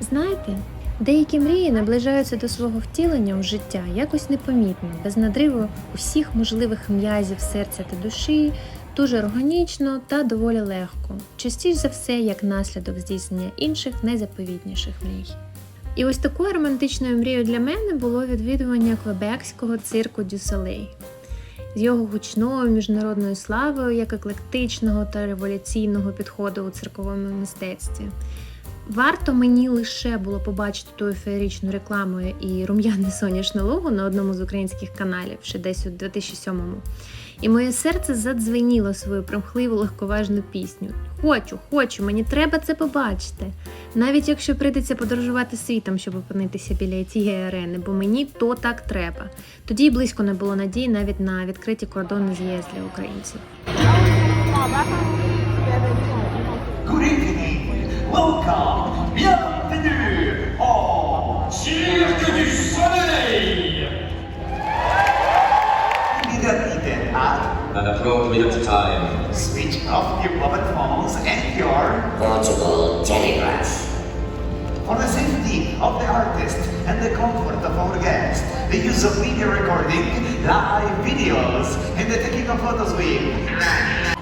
Знаєте, деякі мрії наближаються до свого втілення у життя якось непомітно, без надриву усіх можливих м'язів серця та душі, дуже органічно та доволі легко, частіше за все як наслідок здійснення інших найзаповітніших мрій. І ось такою романтичною мрією для мене було відвідування квебекського цирку Дю Солей. З його гучною міжнародною славою як еклектичного та революційного підходу у цирковому мистецтві. Варто мені лише було побачити ту феєричну рекламу і рум'яне сонячне лого на одному з українських каналів ще десь у 2007-му. І моє серце задзвеніло свою примхливу легковажну пісню. Хочу, хочу, мені треба це побачити. Навіть якщо прийдеться подорожувати світом, щоб опинитися біля цієї арени, бо мені то так треба. Тоді й близько не було надії навіть на відкриті кордони з ЄС для українців. Good evening. Welcome. Bienvenue au Cirque du Soleil. Immediately at An appropriate time. switch off your mobile phones and your Portable telegraph. for the safety of the artist and the comfort of our guests. The use of video recording, live videos, and the taking of photos with.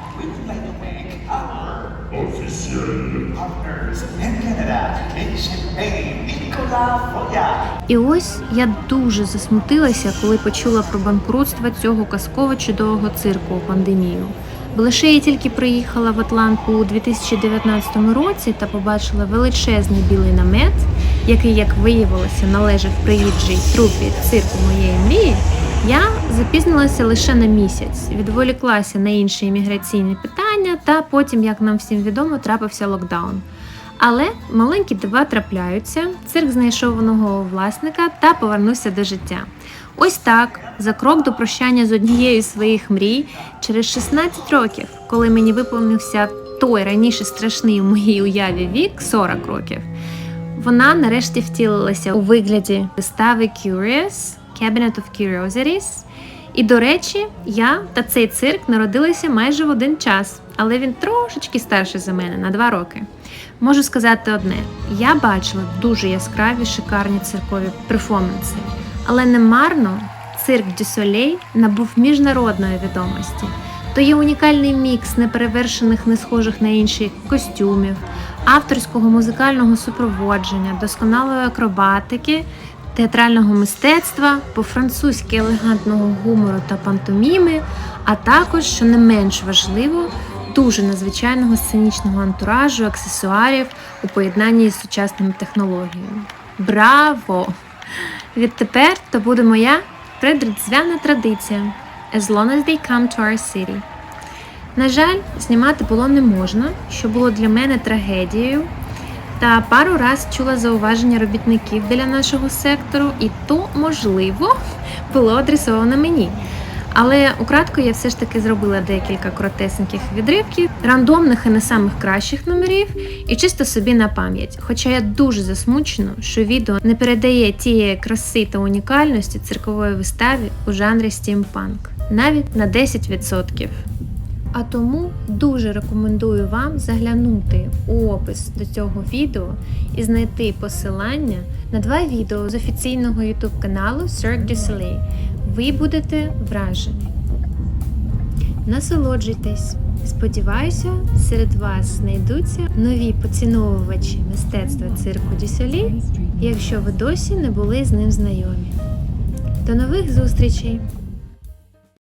І ось я дуже засмутилася, коли почула про банкрутство цього казково чудового цирку у пандемію. Бо лише я тільки приїхала в Атланту у 2019 році та побачила величезний білий намет, який, як виявилося, належав приїжджій трупі цирку моєї мрії. Я запізнилася лише на місяць, відволіклася на інші імміграційні питання, та потім, як нам всім відомо, трапився локдаун. Але маленькі дива трапляються. Цирк знайшов нового власника та повернувся до життя. Ось так, за крок до прощання з однією з своїх мрій, через 16 років, коли мені виповнився той раніше страшний у моїй уяві вік 40 років, вона нарешті втілилася у вигляді вистави Curious Cabinet of Curiosities. І до речі, я та цей цирк народилися майже в один час, але він трошечки старший за мене на два роки. Можу сказати одне: я бачила дуже яскраві шикарні циркові перформанси, але немарно цирк Дю Солей набув міжнародної відомості. То є унікальний мікс неперевершених, не схожих на інші костюмів, авторського музикального супроводження, досконалої акробатики, театрального мистецтва, по-французьки елегантного гумору та пантоміми, а також, що не менш важливо, дуже надзвичайного сценічного антуражу, аксесуарів у поєднанні з сучасними технологіями. Браво! Відтепер то буде моя предріздвяна традиція as long as they come to our city. На жаль, знімати було не можна, що було для мене трагедією. Та пару раз чула зауваження робітників біля нашого сектору, і то, можливо, було адресовано мені. Але украдко я все ж таки зробила декілька коротесеньких відривків, рандомних і не самих кращих номерів, і чисто собі на пам'ять. Хоча я дуже засмучена, що відео не передає тієї краси та унікальності циркової виставі у жанрі стімпанк, навіть на 10%. А тому дуже рекомендую вам заглянути у опис до цього відео і знайти посилання на два відео з офіційного YouTube каналу Cirque du Soleil. Ви будете вражені. Насолоджуйтесь! Сподіваюся, серед вас знайдуться нові поціновувачі мистецтва цирку Дю якщо ви досі не були з ним знайомі. До нових зустрічей!